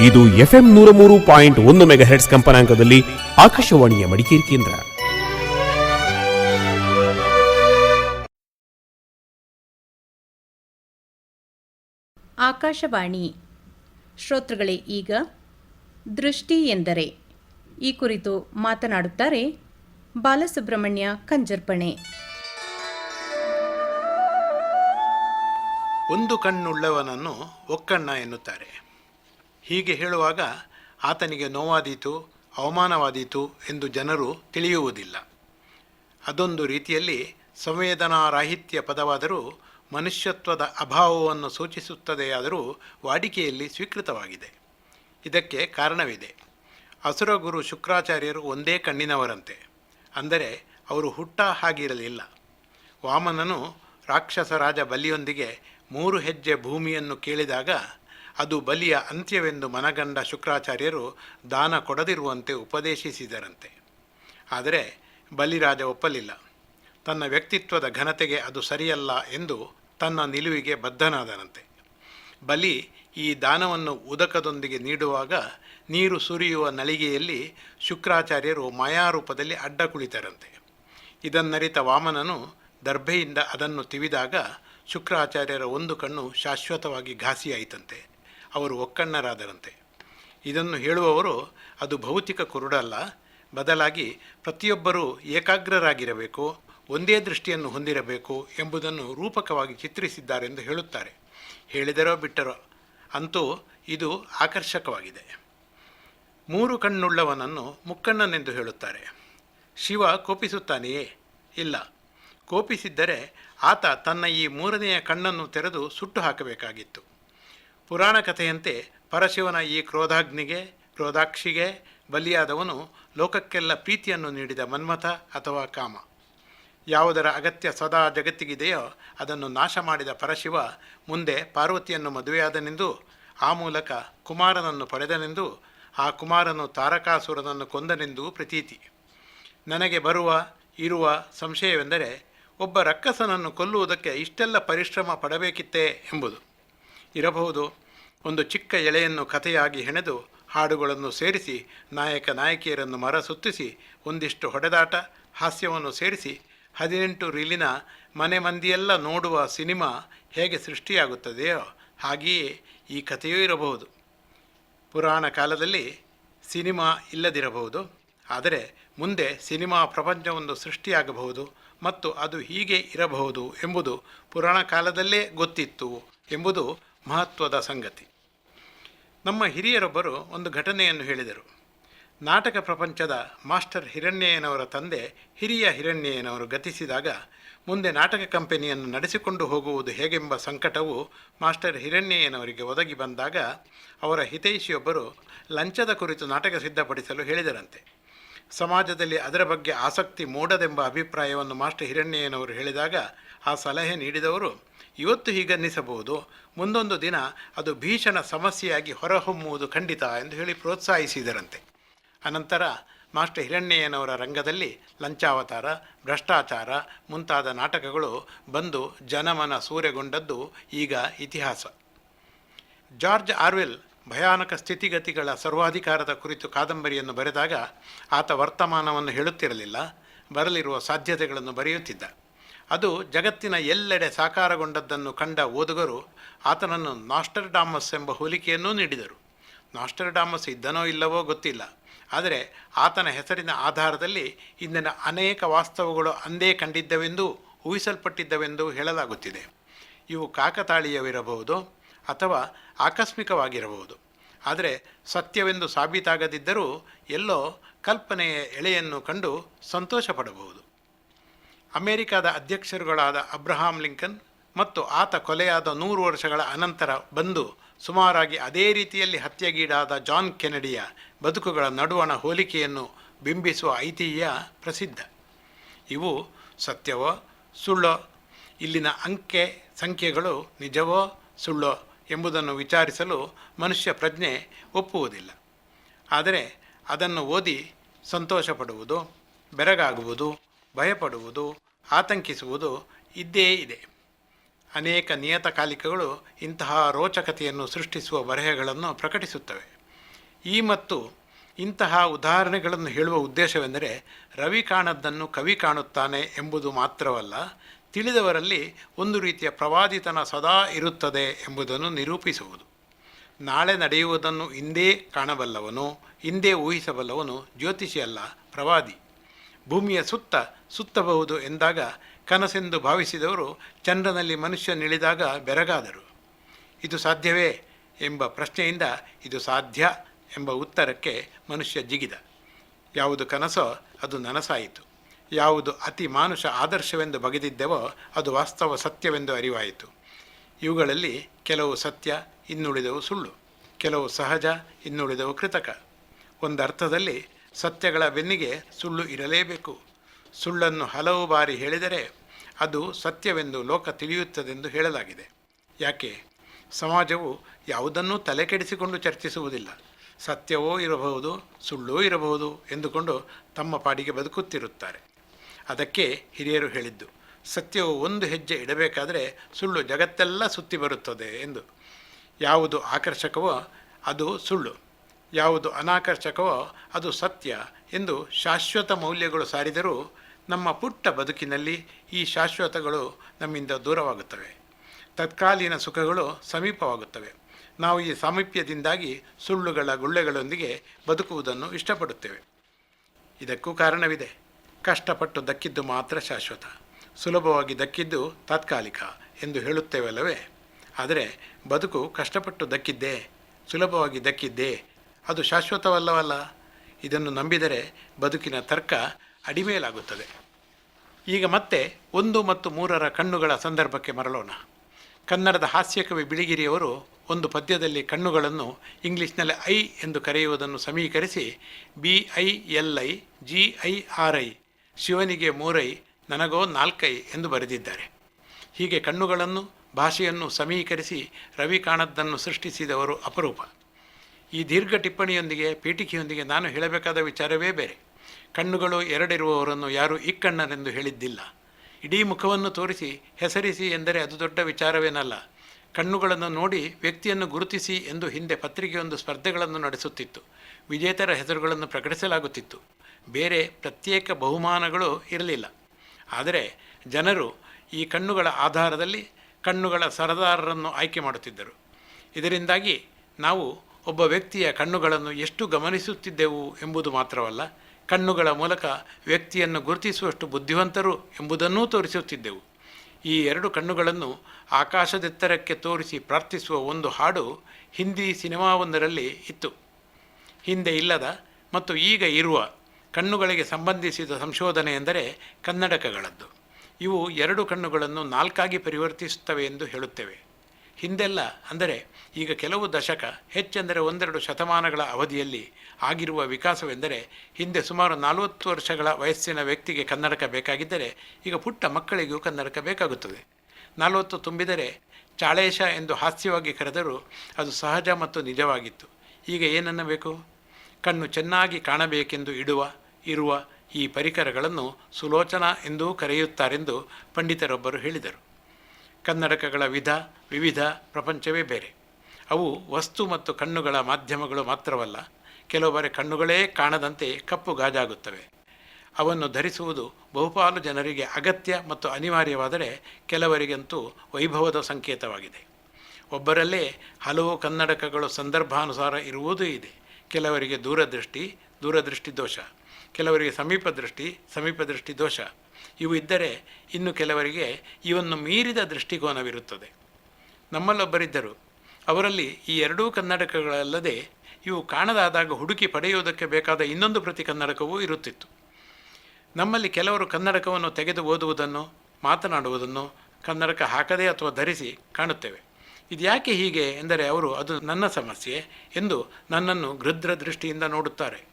ಇದು ಎಫ್ಎಂ ನೂರ ಮೂರು ಪಾಯಿಂಟ್ ಒಂದು ಮೆಗಾಹೆಟ್ಸ್ ಕಂಪನಾಂಕದಲ್ಲಿ ಆಕಾಶವಾಣಿಯ ಮಡಿಕೇರಿ ಕೇಂದ್ರ. ಆಕಾಶವಾಣಿ. ಶ್ರೋತೃಗಳೇ ಈಗ ದೃಷ್ಟಿ ಎಂದರೆ ಈ ಕುರಿತು ಮಾತನಾಡುತ್ತಾರೆ ಬಾಲಸುಬ್ರಹ್ಮಣ್ಯ ಕಂಜರ್ಪಣೆ. ಒಂದು ಕಣ್ಣುಳ್ಳವನನ್ನು ಒಕ್ಕಣ್ಣ ಎನ್ನುತ್ತಾರೆ. ಹೀಗೆ ಹೇಳುವಾಗ ಆತನಿಗೆ ನೋವಾದೀತು, ಅವಮಾನವಾದೀತು ಎಂದು ಜನರು ತಿಳಿಯುವುದಿಲ್ಲ. ಅದೊಂದು ರೀತಿಯಲ್ಲಿ ಸಂವೇದನಾರಾಹಿತ್ಯ ಪದವಾದರೂ ಮನುಷ್ಯತ್ವದ ಅಭಾವವನ್ನು ಸೂಚಿಸುತ್ತದೆಯಾದರೂ ವಾಡಿಕೆಯಲ್ಲಿ ಸ್ವೀಕೃತವಾಗಿದೆ. ಇದಕ್ಕೆ ಕಾರಣವಿದೆ. ಅಸುರಗುರು ಶುಕ್ರಾಚಾರ್ಯರು ಒಂದೇ ಕಣ್ಣಿನವರಂತೆ. ಅಂದರೆ ಅವರು ಹುಟ್ಟ ಹಾಗಿರಲಿಲ್ಲ. ವಾಮನನು ರಾಕ್ಷಸ ರಾಜ ಬಲಿಯೊಂದಿಗೆ ಮೂರು ಹೆಜ್ಜೆ ಭೂಮಿಯನ್ನು ಕೇಳಿದಾಗ ಅದು ಬಲಿಯ ಅಂತ್ಯವೆಂದು ಮನಗಂಡ ಶುಕ್ರಾಚಾರ್ಯರು ದಾನ ಕೊಡದಿರುವಂತೆ ಉಪದೇಶಿಸಿದರಂತೆ. ಆದರೆ ಬಲಿರಾಜ ಒಪ್ಪಲಿಲ್ಲ. ತನ್ನ ವ್ಯಕ್ತಿತ್ವದ ಘನತೆಗೆ ಅದು ಸರಿಯಲ್ಲ ಎಂದು ತನ್ನ ನಿಲುವಿಗೆ ಬದ್ಧನಾದನಂತೆ. ಬಲಿ ಈ ದಾನವನ್ನು ಉದಕದೊಂದಿಗೆ ನೀಡುವಾಗ ನೀರು ಸುರಿಯುವ ನಳಿಗೆಯಲ್ಲಿ ಶುಕ್ರಾಚಾರ್ಯರು ಮಾಯಾರೂಪದಲ್ಲಿ ಅಡ್ಡ ಕುಳಿತರಂತೆ. ಇದನ್ನರಿತ ವಾಮನನು ದರ್ಭೆಯಿಂದ ಅದನ್ನು ತಿವಿದಾಗ ಶುಕ್ರಾಚಾರ್ಯರ ಒಂದು ಕಣ್ಣು ಶಾಶ್ವತವಾಗಿ ಘಾಸಿಯಾಯಿತಂತೆ. ಅವರು ಒಕ್ಕಣ್ಣರಾದರಂತೆ. ಇದನ್ನು ಹೇಳುವವರು ಅದು ಭೌತಿಕ ಕುರುಡಲ್ಲ ಬದಲಾಗಿ ಪ್ರತಿಯೊಬ್ಬರೂ ಏಕಾಗ್ರರಾಗಿರಬೇಕು, ಒಂದೇ ದೃಷ್ಟಿಯನ್ನು ಹೊಂದಿರಬೇಕು ಎಂಬುದನ್ನು ರೂಪಕವಾಗಿ ಚಿತ್ರಿಸಿದ್ದಾರೆಂದು ಹೇಳುತ್ತಾರೆ. ಹೇಳಿದರೋ ಬಿಟ್ಟರೋ, ಅಂತೂ ಇದು ಆಕರ್ಷಕವಾಗಿದೆ. ಮೂರು ಕಣ್ಣುಳ್ಳವನನ್ನು ಮುಕ್ಕಣ್ಣನೆಂದು ಹೇಳುತ್ತಾರೆ. ಶಿವ ಕೋಪಿಸುತ್ತಾನೆಯೇ? ಇಲ್ಲ. ಕೋಪಿಸಿದ್ದರೆ ಆತ ತನ್ನ ಈ ಮೂರನೆಯ ಕಣ್ಣನ್ನು ತೆರೆದು ಸುಟ್ಟು ಹಾಕಬೇಕಾಗಿತ್ತು. ಪುರಾಣ ಕಥೆಯಂತೆ ಪರಶಿವನ ಈ ಕ್ರೋಧಾಗ್ನಿಗೆ, ಕ್ರೋಧಾಕ್ಷಿಗೆ ಬಲಿಯಾದವನು ಲೋಕಕ್ಕೆಲ್ಲ ಪ್ರೀತಿಯನ್ನು ನೀಡಿದ ಮನ್ಮಥ ಅಥವಾ ಕಾಮ. ಯಾವುದರ ಅಗತ್ಯ ಸದಾ ಜಗತ್ತಿಗಿದೆಯೋ ಅದನ್ನು ನಾಶ ಮಾಡಿದ ಪರಶಿವ ಮುಂದೆ ಪಾರ್ವತಿಯನ್ನು ಮದುವೆಯಾದನೆಂದು, ಆ ಮೂಲಕ ಕುಮಾರನನ್ನು ಪಡೆದನೆಂದು, ಆ ಕುಮಾರನು ತಾರಕಾಸುರನನ್ನು ಕೊಂದನೆಂದು ಪ್ರತೀತಿ. ನನಗೆ ಬರುವ, ಇರುವ ಸಂಶಯವೆಂದರೆ ಒಬ್ಬ ರಕ್ಕಸನನ್ನು ಕೊಲ್ಲುವುದಕ್ಕೆ ಇಷ್ಟೆಲ್ಲ ಪರಿಶ್ರಮ ಪಡಬೇಕಿತ್ತೇ ಎಂಬುದು. ಇರಬಹುದು. ಒಂದು ಚಿಕ್ಕ ಎಳೆಯನ್ನು ಕಥೆಯಾಗಿ ಹೆಣೆದು ಹಾಡುಗಳನ್ನು ಸೇರಿಸಿ ನಾಯಕ ನಾಯಕಿಯರನ್ನು ಮರ ಸುತ್ತಿಸಿ ಒಂದಿಷ್ಟು ಹೊಡೆದಾಟ, ಹಾಸ್ಯವನ್ನು ಸೇರಿಸಿ ಹದಿನೆಂಟು ರೀಲಿನ ಮನೆ ಮಂದಿಯೆಲ್ಲ ನೋಡುವ ಸಿನಿಮಾ ಹೇಗೆ ಸೃಷ್ಟಿಯಾಗುತ್ತದೆಯೋ ಹಾಗೆಯೇ ಈ ಕಥೆಯೂ ಇರಬಹುದು. ಪುರಾಣ ಕಾಲದಲ್ಲಿ ಸಿನಿಮಾ ಇಲ್ಲದಿರಬಹುದು, ಆದರೆ ಮುಂದೆ ಸಿನಿಮಾ ಪ್ರಪಂಚವೊಂದು ಸೃಷ್ಟಿಯಾಗಬಹುದು ಮತ್ತು ಅದು ಹೀಗೆ ಇರಬಹುದು ಎಂಬುದು ಪುರಾಣ ಕಾಲದಲ್ಲೇ ಗೊತ್ತಿತ್ತು ಎಂಬುದು ಮಹತ್ವದ ಸಂಗತಿ. ನಮ್ಮ ಹಿರಿಯರೊಬ್ಬರು ಒಂದು ಘಟನೆಯನ್ನು ಹೇಳಿದರು. ನಾಟಕ ಪ್ರಪಂಚದ ಮಾಸ್ಟರ್ ಹಿರಣ್ಯಯ್ಯನವರ ತಂದೆ ಹಿರಿಯ ಹಿರಣ್ಯಯ್ಯನವರು ಗತಿಸಿದಾಗ ಮುಂದೆ ನಾಟಕ ಕಂಪನಿಯನ್ನು ನಡೆಸಿಕೊಂಡು ಹೋಗುವುದು ಹೇಗೆಂಬ ಸಂಕಟವು ಮಾಸ್ಟರ್ ಹಿರಣ್ಯಯ್ಯನವರಿಗೆ ಒದಗಿ ಬಂದಾಗ ಅವರ ಹಿತೈಷಿಯೊಬ್ಬರು ಲಂಚದ ಕುರಿತು ನಾಟಕ ಸಿದ್ಧಪಡಿಸಲು ಹೇಳಿದರಂತೆ. ಸಮಾಜದಲ್ಲಿ ಅದರ ಬಗ್ಗೆ ಆಸಕ್ತಿ ಮೂಡದೆಂಬ ಅಭಿಪ್ರಾಯವನ್ನು ಮಾಸ್ಟರ್ ಹಿರಣ್ಯಯ್ಯನವರು ಹೇಳಿದಾಗ ಆ ಸಲಹೆ ನೀಡಿದವರು ಇವತ್ತು ಹೀಗನ್ನಿಸಬಹುದು. ಮುಂದೊಂದು ದಿನ ಅದು ಭೀಷಣ ಸಮಸ್ಯೆಯಾಗಿ ಹೊರಹೊಮ್ಮುವುದು ಖಂಡಿತ ಎಂದು ಹೇಳಿ ಪ್ರೋತ್ಸಾಹಿಸಿದರಂತೆ. ಅನಂತರ ಮಾಸ್ಟರ್ ಹಿರಣ್ಯಯ್ಯನವರ ರಂಗದಲ್ಲಿ ಲಂಚಾವತಾರ, ಭ್ರಷ್ಟಾಚಾರ ಮುಂತಾದ ನಾಟಕಗಳು ಬಂದು ಜನಮನ ಸೂರೆಗೊಂಡದ್ದು ಈಗ ಇತಿಹಾಸ. ಜಾರ್ಜ್ ಆರ್ವೆಲ್ ಭಯಾನಕ ಸ್ಥಿತಿಗತಿಗಳ ಸರ್ವಾಧಿಕಾರದ ಕುರಿತು ಕಾದಂಬರಿಯನ್ನು ಬರೆದಾಗ ಆತ ವರ್ತಮಾನವನ್ನು ಹೇಳುತ್ತಿರಲಿಲ್ಲ, ಬರಲಿರುವ ಸಾಧ್ಯತೆಗಳನ್ನು ಬರೆಯುತ್ತಿದ್ದ. ಅದು ಜಗತ್ತಿನ ಎಲ್ಲೆಡೆ ಸಾಕಾರಗೊಂಡದ್ದನ್ನು ಕಂಡ ಓದುಗರು ಆತನನ್ನು ನಾಸ್ಟರ್ಡಾಮಸ್ ಎಂಬ ಹೋಲಿಕೆಯನ್ನೂ ನೀಡಿದರು. ನಾಸ್ಟರ್ಡಾಮಸ್ ಇದ್ದನೋ ಇಲ್ಲವೋ ಗೊತ್ತಿಲ್ಲ. ಆದರೆ ಆತನ ಹೆಸರಿನ ಆಧಾರದಲ್ಲಿ ಇಂದಿನ ಅನೇಕ ವಾಸ್ತವಗಳು ಅಂದೇ ಕಂಡಿದ್ದವೆಂದು, ಊಹಿಸಲ್ಪಟ್ಟಿದ್ದವೆಂದು ಹೇಳಲಾಗುತ್ತಿದೆ. ಇವು ಕಾಕತಾಳೀಯವಿರಬಹುದು ಅಥವಾ ಆಕಸ್ಮಿಕವಾಗಿರಬಹುದು. ಆದರೆ ಸತ್ಯವೆಂದು ಸಾಬೀತಾಗದಿದ್ದರೂ ಎಲ್ಲೋ ಕಲ್ಪನೆಯ ಎಳೆಯನ್ನು ಕಂಡು ಸಂತೋಷ ಪಡಬಹುದು ಅಮೆರಿಕದ ಅಧ್ಯಕ್ಷರುಗಳಾದ ಅಬ್ರಹಾಂ ಲಿಂಕನ್ ಮತ್ತು ಆತ ಕೊಲೆಯಾದ ನೂರು ವರ್ಷಗಳ ಅನಂತರ ಬಂದು ಸುಮಾರಾಗಿ ಅದೇ ರೀತಿಯಲ್ಲಿ ಹತ್ಯೆಗೀಡಾದ ಜಾನ್ ಕೆನಡಿಯ ಬದುಕುಗಳ ನಡುವಣ ಹೋಲಿಕೆಯನ್ನು ಬಿಂಬಿಸುವ ಐತಿಹ್ಯ ಪ್ರಸಿದ್ಧ. ಇವು ಸತ್ಯವೋ ಸುಳ್ಳೋ? ಇಲ್ಲಿನ ಅಂಕೆ ಸಂಖ್ಯೆಗಳು ನಿಜವೋ ಸುಳ್ಳೋ ಎಂಬುದನ್ನು ವಿಚಾರಿಸಲು ಮನುಷ್ಯ ಪ್ರಜ್ಞೆ ಒಪ್ಪುವುದಿಲ್ಲ. ಆದರೆ ಅದನ್ನು ಓದಿ ಸಂತೋಷಪಡುವುದು, ಬೆರಗಾಗುವುದು, ಭಯಪಡುವುದು ಆತಂಕಿಸುವುದು ಇದ್ದೇ ಇದೆ. ಅನೇಕ ನಿಯತಕಾಲಿಕಗಳು ಇಂತಹ ರೋಚಕತೆಯನ್ನು ಸೃಷ್ಟಿಸುವ ಬರಹಗಳನ್ನು ಪ್ರಕಟಿಸುತ್ತವೆ. ಈ ಮತ್ತು ಇಂತಹ ಉದಾಹರಣೆಗಳನ್ನು ಹೇಳುವ ಉದ್ದೇಶವೆಂದರೆ ರವಿ ಕಾಣದ್ದನ್ನು ಕವಿ ಕಾಣುತ್ತಾನೆ ಎಂಬುದು ಮಾತ್ರವಲ್ಲ, ತಿಳಿದವರಲ್ಲಿ ಒಂದು ರೀತಿಯ ಪ್ರವಾದಿತನ ಸದಾ ಇರುತ್ತದೆ ಎಂಬುದನ್ನು ನಿರೂಪಿಸುವುದು. ನಾಳೆ ನಡೆಯುವುದನ್ನು ಇಂದೇ ಕಾಣಬಲ್ಲವನು ಇಂದೇ ಊಹಿಸಬಲ್ಲವನು ಜ್ಯೋತಿಷಿಯಲ್ಲ ಪ್ರವಾದಿ. ಭೂಮಿಯ ಸುತ್ತ ಸುತ್ತಬಹುದು ಎಂದಾಗ ಕನಸೆಂದು ಭಾವಿಸಿದವರು ಚಂದ್ರನಲ್ಲಿ ಮನುಷ್ಯ ನಿಳಿದಾಗ ಬೆರಗಾದರು. ಇದು ಸಾಧ್ಯವೇ ಎಂಬ ಪ್ರಶ್ನೆಯಿಂದ ಇದು ಸಾಧ್ಯ ಎಂಬ ಉತ್ತರಕ್ಕೆ ಮನುಷ್ಯ ಜಿಗಿದ. ಯಾವುದು ಕನಸೋ ಅದು ನನಸಾಯಿತು. ಯಾವುದು ಅತಿ ಮಾನುಷ ಆದರ್ಶವೆಂದು ಬಗೆದಿದ್ದೆವೋ ಅದು ವಾಸ್ತವ ಸತ್ಯವೆಂದು ಅರಿವಾಯಿತು. ಇವುಗಳಲ್ಲಿ ಕೆಲವು ಸತ್ಯ, ಇನ್ನುಳಿದವು ಸುಳ್ಳು. ಕೆಲವು ಸಹಜ, ಇನ್ನುಳಿದವು ಕೃತಕ. ಒಂದರ್ಥದಲ್ಲಿ ಸತ್ಯಗಳ ಬೆನ್ನಿಗೆ ಸುಳ್ಳು ಇರಲೇಬೇಕು. ಸುಳ್ಳನ್ನು ಹಲವು ಬಾರಿ ಹೇಳಿದರೆ ಅದು ಸತ್ಯವೆಂದು ಲೋಕ ತಿಳಿಯುತ್ತದೆಂದು ಹೇಳಲಾಗಿದೆ. ಯಾಕೆ? ಸಮಾಜವು ಯಾವುದನ್ನೂ ತಲೆಕೆಡಿಸಿಕೊಂಡು ಚರ್ಚಿಸುವುದಿಲ್ಲ. ಸತ್ಯವೋ ಇರಬಹುದು, ಸುಳ್ಳೋ ಇರಬಹುದು ಎಂದುಕೊಂಡು ತಮ್ಮ ಪಾಡಿಗೆ ಬದುಕುತ್ತಿರುತ್ತಾರೆ. ಅದಕ್ಕೆ ಹಿರಿಯರು ಹೇಳಿದ್ದು, ಸತ್ಯವು ಒಂದು ಹೆಜ್ಜೆ ಇಡಬೇಕಾದರೆ ಸುಳ್ಳು ಜಗತ್ತೆಲ್ಲ ಸುತ್ತಿ ಬರುತ್ತದೆ ಎಂದು. ಯಾವುದು ಆಕರ್ಷಕವೋ ಅದು ಸುಳ್ಳು. ಯಾವುದು ಅನಾಕರ್ಷಕವೋ ಅದು ಸತ್ಯ ಎಂದು ಶಾಶ್ವತ ಮೌಲ್ಯಗಳು ಸಾರಿದರೂ ನಮ್ಮ ಪುಟ್ಟ ಬದುಕಿನಲ್ಲಿ ಈ ಶಾಶ್ವತಗಳು ನಮ್ಮಿಂದ ದೂರವಾಗುತ್ತವೆ. ತತ್ಕಾಲೀನ ಸುಖಗಳು ಸಮೀಪವಾಗುತ್ತವೆ. ನಾವು ಈ ಸಾಮೀಪ್ಯದಿಂದಾಗಿ ಸುಳ್ಳುಗಳ ಗುಳ್ಳೆಗಳೊಂದಿಗೆ ಬದುಕುವುದನ್ನು ಇಷ್ಟಪಡುತ್ತೇವೆ. ಇದಕ್ಕೂ ಕಾರಣವಿದೆ. ಕಷ್ಟಪಟ್ಟು ದಕ್ಕಿದ್ದು ಮಾತ್ರ ಶಾಶ್ವತ. ಸುಲಭವಾಗಿ ದಕ್ಕಿದ್ದು ತಾತ್ಕಾಲಿಕ ಎಂದು ಹೇಳುತ್ತೇವಲ್ಲವೇ? ಆದರೆ ಬದುಕು ಕಷ್ಟಪಟ್ಟು ದಕ್ಕಿದ್ದೇ, ಸುಲಭವಾಗಿ ದಕ್ಕಿದ್ದೇ ಅದು ಶಾಶ್ವತವಲ್ಲವಲ್ಲ? ಇದನ್ನು ನಂಬಿದರೆ ಬದುಕಿನ ತರ್ಕ ಅಡಿಮೇಲಾಗುತ್ತದೆ. ಈಗ ಮತ್ತೆ ಒಂದು ಮತ್ತು ಮೂರರ ಕಣ್ಣುಗಳ ಸಂದರ್ಭಕ್ಕೆ ಮರಳೋಣ. ಕನ್ನಡದ ಹಾಸ್ಯಕವಿ ಬಿಳಿಗಿರಿಯವರು ಒಂದು ಪದ್ಯದಲ್ಲಿ ಕಣ್ಣುಗಳನ್ನು ಇಂಗ್ಲಿಷ್ನಲ್ಲಿ ಐ ಎಂದು ಕರೆಯುವುದನ್ನು ಸಮೀಕರಿಸಿ, B I L I, G I R I, ಶಿವನಿಗೆ ಮೂರೈ, ನನಗೋ ನಾಲ್ಕೈ ಎಂದು ಬರೆದಿದ್ದಾರೆ. ಹೀಗೆ ಕಣ್ಣುಗಳನ್ನು, ಭಾಷೆಯನ್ನು ಸಮೀಕರಿಸಿ ರವಿ ಕಾಣದ್ದನ್ನು ಸೃಷ್ಟಿಸಿದವರು ಅಪರೂಪ. ಈ ದೀರ್ಘ ಟಿಪ್ಪಣಿಯೊಂದಿಗೆ, ಪೀಠಿಕೆಯೊಂದಿಗೆ ನಾನು ಹೇಳಬೇಕಾದ ವಿಚಾರವೇ ಬೇರೆ. ಕಣ್ಣುಗಳು ಎರಡಿರುವವರನ್ನು ಯಾರೂ ಇಕ್ಕಣ್ಣರೆಂದು ಹೇಳಿದ್ದಿಲ್ಲ. ಇಡೀ ಮುಖವನ್ನು ತೋರಿಸಿ, ಹೆಸರಿಸಿ ಎಂದರೆ ಅದು ದೊಡ್ಡ ವಿಚಾರವೇನಲ್ಲ. ಕಣ್ಣುಗಳನ್ನು ನೋಡಿ ವ್ಯಕ್ತಿಯನ್ನು ಗುರುತಿಸಿ ಎಂದು ಹಿಂದೆ ಪತ್ರಿಕೆಯೊಂದು ಸ್ಪರ್ಧೆಗಳನ್ನು ನಡೆಸುತ್ತಿತ್ತು. ವಿಜೇತರ ಹೆಸರುಗಳನ್ನು ಪ್ರಕಟಿಸಲಾಗುತ್ತಿತ್ತು. ಬೇರೆ ಪ್ರತ್ಯೇಕ ಬಹುಮಾನಗಳು ಇರಲಿಲ್ಲ. ಆದರೆ ಜನರು ಈ ಕಣ್ಣುಗಳ ಆಧಾರದಲ್ಲಿ ಕಣ್ಣುಗಳ ಸರದಾರರನ್ನು ಆಯ್ಕೆ ಮಾಡುತ್ತಿದ್ದರು. ಇದರಿಂದಾಗಿ ನಾವು ಒಬ್ಬ ವ್ಯಕ್ತಿಯ ಕಣ್ಣುಗಳನ್ನು ಎಷ್ಟು ಗಮನಿಸುತ್ತಿದ್ದೆವು ಎಂಬುದು ಮಾತ್ರವಲ್ಲ, ಕಣ್ಣುಗಳ ಮೂಲಕ ವ್ಯಕ್ತಿಯನ್ನು ಗುರುತಿಸುವಷ್ಟು ಬುದ್ಧಿವಂತರು ಎಂಬುದನ್ನೂ ತೋರಿಸುತ್ತಿದ್ದೆವು. ಈ ಎರಡು ಕಣ್ಣುಗಳನ್ನು ಆಕಾಶದೆತ್ತರಕ್ಕೆ ತೋರಿಸಿ ಪ್ರಾರ್ಥಿಸುವ ಒಂದು ಹಾಡು ಹಿಂದಿ ಸಿನಿಮಾವೊಂದರಲ್ಲಿ ಇತ್ತು. ಹಿಂದೆ ಇಲ್ಲದ ಮತ್ತು ಈಗ ಇರುವ ಕಣ್ಣುಗಳಿಗೆ ಸಂಬಂಧಿಸಿದ ಸಂಶೋಧನೆ ಎಂದರೆ ಕನ್ನಡಕಗಳದ್ದು. ಇವು ಎರಡು ಕಣ್ಣುಗಳನ್ನು ನಾಲ್ಕಾಗಿ ಪರಿವರ್ತಿಸುತ್ತವೆ ಎಂದು ಹೇಳುತ್ತೇವೆ. ಹಿಂದೆಲ್ಲ, ಅಂದರೆ ಈಗ ಕೆಲವು ದಶಕ, ಹೆಚ್ಚೆಂದರೆ ಒಂದೆರಡು ಶತಮಾನಗಳ ಅವಧಿಯಲ್ಲಿ ಆಗಿರುವ ವಿಕಾಸವೆಂದರೆ ಹಿಂದೆ ಸುಮಾರು ನಲವತ್ತು ವರ್ಷಗಳ ವಯಸ್ಸಿನ ವ್ಯಕ್ತಿಗೆ ಕನ್ನಡಕ ಬೇಕಾಗಿದ್ದರೆ ಈಗ ಪುಟ್ಟ ಮಕ್ಕಳಿಗೂ ಕನ್ನಡಕ ಬೇಕಾಗುತ್ತದೆ. ನಲವತ್ತು ತುಂಬಿದರೆ ಚಾಳೇಶ ಎಂದು ಹಾಸ್ಯವಾಗಿ ಕರೆದರೂ ಅದು ಸಹಜ ಮತ್ತು ನಿಜವಾಗಿತ್ತು. ಈಗ ಏನನ್ನಬೇಕು? ಕಣ್ಣು ಚೆನ್ನಾಗಿ ಕಾಣಬೇಕೆಂದು ಇಡುವ, ಇರುವ ಈ ಪರಿಕರಗಳನ್ನು ಸುಲೋಚನಾ ಎಂದೂ ಕರೆಯುತ್ತಾರೆಂದು ಪಂಡಿತರೊಬ್ಬರು ಹೇಳಿದರು. ಕನ್ನಡಕಗಳ ವಿಧ ವಿವಿಧ ಪ್ರಪಂಚವೇ ಬೇರೆ. ಅವು ವಸ್ತು ಮತ್ತು ಕಣ್ಣುಗಳ ಮಾಧ್ಯಮಗಳು ಮಾತ್ರವಲ್ಲ ಕೆಲವು ಕಣ್ಣುಗಳೇ ಕಾಣದಂತೆ ಕಪ್ಪು ಗಾಜಾಗುತ್ತವೆ. ಅವನ್ನು ಧರಿಸುವುದು ಬಹುಪಾಲು ಜನರಿಗೆ ಅಗತ್ಯ ಮತ್ತು ಅನಿವಾರ್ಯವಾದರೆ ಕೆಲವರಿಗಂತೂ ವೈಭವದ ಸಂಕೇತವಾಗಿದೆ. ಒಬ್ಬರಲ್ಲೇ ಹಲವು ಕನ್ನಡಕಗಳು ಸಂದರ್ಭಾನುಸಾರ ಇರುವುದೂ ಇದೆ. ಕೆಲವರಿಗೆ ದೂರದೃಷ್ಟಿ ದೂರದೃಷ್ಟಿ ದೋಷ. ಕೆಲವರಿಗೆ ಸಮೀಪ ದೃಷ್ಟಿ ಸಮೀಪ ದೃಷ್ಟಿ ದೋಷ. ಇವು ಇದ್ದರೆ ಇನ್ನು ಕೆಲವರಿಗೆ ಇವನ್ನು ಮೀರಿದ ದೃಷ್ಟಿಕೋನವಿರುತ್ತದೆ. ನಮ್ಮಲ್ಲೊಬ್ಬರಿದ್ದರು. ಅವರಲ್ಲಿ ಈ ಎರಡೂ ಕನ್ನಡಕಗಳಲ್ಲದೆ ಇವು ಕಾಣದಾದಾಗ ಹುಡುಕಿ ಪಡೆಯುವುದಕ್ಕೆ ಬೇಕಾದ ಇನ್ನೊಂದು ಪ್ರತಿ ಕನ್ನಡಕವೂ ಇರುತ್ತಿತ್ತು. ನಮ್ಮಲ್ಲಿ ಕೆಲವರು ಕನ್ನಡಕವನ್ನು ತೆಗೆದು ಓದುವುದನ್ನು, ಮಾತನಾಡುವುದನ್ನು ಕನ್ನಡಕ ಹಾಕದೆ ಅಥವಾ ಧರಿಸಿ ಕಾಣುತ್ತೇವೆ. ಇದು ಯಾಕೆ ಹೀಗೆ ಎಂದರೆ ಅವರು, ಅದು ನನ್ನ ಸಮಸ್ಯೆ ಎಂದು ನನ್ನನ್ನು ಗೃದ್ರ ದೃಷ್ಟಿಯಿಂದ ನೋಡುತ್ತಾರೆ.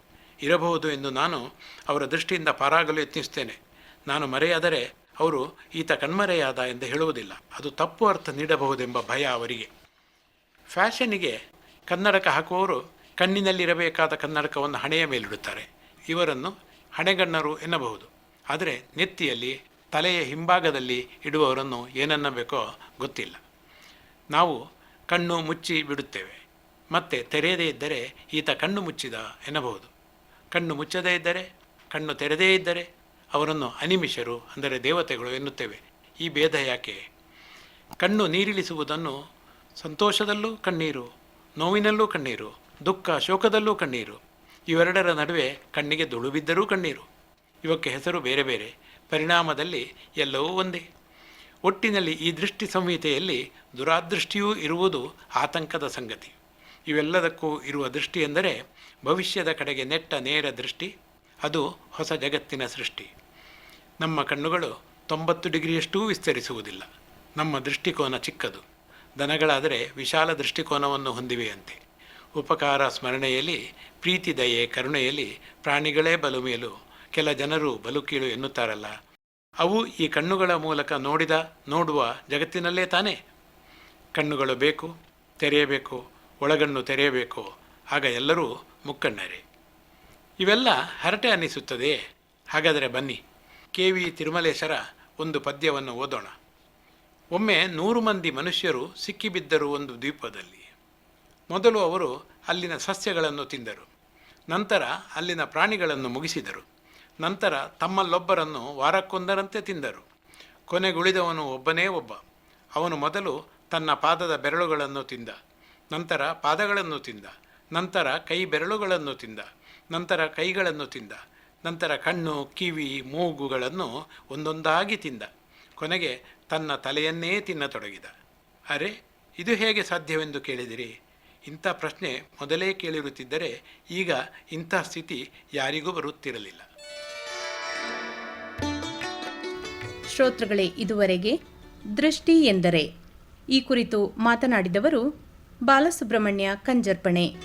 ಇರಬಹುದು ಎಂದು ನಾನು ಅವರ ದೃಷ್ಟಿಯಿಂದ ಪಾರಾಗಲು ಯತ್ನಿಸುತ್ತೇನೆ. ನಾನು ಮರೆಯಾದರೆ ಅವರು ಈತ ಕಣ್ಮರೆಯಾದ ಎಂದು ಹೇಳುವುದಿಲ್ಲ. ಅದು ತಪ್ಪು ಅರ್ಥ ನೀಡಬಹುದೆಂಬ ಭಯ ಅವರಿಗೆ. ಫ್ಯಾಷನಿಗೆ ಕನ್ನಡಕ ಹಾಕುವವರು ಕಣ್ಣಿನಲ್ಲಿರಬೇಕಾದ ಕನ್ನಡಕವನ್ನು ಹಣೆಯ ಮೇಲಿಡುತ್ತಾರೆ. ಇವರನ್ನು ಹಣೆಗಣ್ಣರು ಎನ್ನಬಹುದು. ಆದರೆ ನೆತ್ತಿಯಲ್ಲಿ, ತಲೆಯ ಹಿಂಭಾಗದಲ್ಲಿ ಇಡುವವರನ್ನು ಏನನ್ನಬೇಕೋ ಗೊತ್ತಿಲ್ಲ. ನಾವು ಕಣ್ಣು ಮುಚ್ಚಿ ಬಿಡುತ್ತೇವೆ. ಮತ್ತೆ ತೆರೆಯದೇ ಇದ್ದರೆ ಈತ ಕಣ್ಣು ಮುಚ್ಚಿದ ಎನ್ನಬಹುದು. ಕಣ್ಣು ಮುಚ್ಚದೇ ಇದ್ದರೆ, ಕಣ್ಣು ತೆರೆದೇ ಇದ್ದರೆ ಅವರನ್ನು ಅನಿಮಿಷರು, ಅಂದರೆ ದೇವತೆಗಳು ಎನ್ನುತ್ತೇವೆ. ಈ ಭೇದ ಯಾಕೆ? ಕಣ್ಣು ನೀರಿಳಿಸುವುದನ್ನು ಸಂತೋಷದಲ್ಲೂ ಕಣ್ಣೀರು, ನೋವಿನಲ್ಲೂ ಕಣ್ಣೀರು, ದುಃಖ ಶೋಕದಲ್ಲೂ ಕಣ್ಣೀರು. ಇವೆರಡರ ನಡುವೆ ಕಣ್ಣಿಗೆ ದುಳುಬಿದ್ದರೂ ಕಣ್ಣೀರು. ಇವಕ್ಕೆ ಹೆಸರು ಬೇರೆ ಬೇರೆ. ಪರಿಣಾಮದಲ್ಲಿ ಎಲ್ಲವೂ ಒಂದೇ. ಒಟ್ಟಿನಲ್ಲಿ ಈ ದೃಷ್ಟಿ ಸಂಹಿತೆಯಲ್ಲಿ ದುರಾದೃಷ್ಟಿಯೂ ಇರುವುದು ಆತಂಕದ ಸಂಗತಿ. ಇವೆಲ್ಲದಕ್ಕೂ ಇರುವ ದೃಷ್ಟಿ ಎಂದರೆ ಭವಿಷ್ಯದ ಕಡೆಗೆ ನೆಟ್ಟ ನೇರ ದೃಷ್ಟಿ. ಅದು ಹೊಸ ಜಗತ್ತಿನ ಸೃಷ್ಟಿ. ನಮ್ಮ ಕಣ್ಣುಗಳು ತೊಂಬತ್ತು ಡಿಗ್ರಿಯಷ್ಟೂ ವಿಸ್ತರಿಸುವುದಿಲ್ಲ. ನಮ್ಮ ದೃಷ್ಟಿಕೋನ ಚಿಕ್ಕದು. ದನಗಳಾದರೆ ವಿಶಾಲ ದೃಷ್ಟಿಕೋನವನ್ನು ಹೊಂದಿವೆಯಂತೆ. ಉಪಕಾರ ಸ್ಮರಣೆಯಲ್ಲಿ, ಪ್ರೀತಿ ದಯೆ ಕರುಣೆಯಲ್ಲಿ ಪ್ರಾಣಿಗಳೇ ಬಲು ಮೇಲು, ಕೆಲ ಜನರು ಬಲು ಕೀಳು ಎನ್ನುತ್ತಾರಲ್ಲ. ಅವು ಈ ಕಣ್ಣುಗಳ ಮೂಲಕ ನೋಡಿದ, ನೋಡುವ ಜಗತ್ತಿನಲ್ಲೇ ತಾನೇ? ಕಣ್ಣುಗಳು ಬೇಕು, ತೆರೆಯಬೇಕು, ಒಳಗಣ್ಣು ತೆರೆಯಬೇಕು, ಆಗ ಎಲ್ಲರೂ ಮುಕ್ಕಣ್ಣರೇ. ಇವೆಲ್ಲ ಹರಟೆ ಅನ್ನಿಸುತ್ತದೆ ಹಾಗಾದರೆ ಬನ್ನಿ. ಕೆ ವಿ ತಿರುಮಲೇಶರ ಒಂದು ಪದ್ಯವನ್ನು ಓದೋಣ. ಒಮ್ಮೆ ನೂರು ಮಂದಿ ಮನುಷ್ಯರು ಸಿಕ್ಕಿಬಿದ್ದರು ಒಂದು ದ್ವೀಪದಲ್ಲಿ. ಮೊದಲು ಅವರು ಅಲ್ಲಿನ ಸಸ್ಯಗಳನ್ನು ತಿಂದರು. ನಂತರ ಅಲ್ಲಿನ ಪ್ರಾಣಿಗಳನ್ನು ಮುಗಿಸಿದರು. ನಂತರ ತಮ್ಮಲ್ಲೊಬ್ಬರನ್ನು ವಾರಕ್ಕೊಂದರಂತೆ ತಿಂದರು. ಕೊನೆಗುಳಿದವನು ಒಬ್ಬನೇ ಒಬ್ಬ. ಅವನು ಮೊದಲು ತನ್ನ ಪಾದದ ಬೆರಳುಗಳನ್ನು ತಿಂದ. ನಂತರ ಪಾದಗಳನ್ನು ತಿಂದ. ನಂತರ ಕೈ ಬೆರಳುಗಳನ್ನು ತಿಂದ. ನಂತರ ಕೈಗಳನ್ನು ತಿಂದ. ನಂತರ ಕಣ್ಣು, ಕಿವಿ, ಮೂಗುಗಳನ್ನು ಒಂದೊಂದಾಗಿ ತಿಂದ. ಕೊನೆಗೆ ತನ್ನ ತಲೆಯನ್ನೇ ತಿನ್ನತೊಡಗಿದ. ಅರೆ, ಇದು ಹೇಗೆ ಸಾಧ್ಯವೆಂದು ಕೇಳಿದಿರಿ? ಇಂಥ ಪ್ರಶ್ನೆ ಮೊದಲೇ ಕೇಳಿರುತ್ತಿದ್ದರೆ ಈಗ ಇಂಥ ಸ್ಥಿತಿ ಯಾರಿಗೂ ಬರುತ್ತಿರಲಿಲ್ಲ. ಶ್ರೋತೃಗಳೇ, ಇದುವರೆಗೆ ದೃಷ್ಟಿ ಎಂದರೆ ಈ ಕುರಿತು ಮಾತನಾಡಿದವರು ಬಾಲಸುಬ್ರಹ್ಮಣ್ಯ ಕಂಜರ್ಪಣೆ.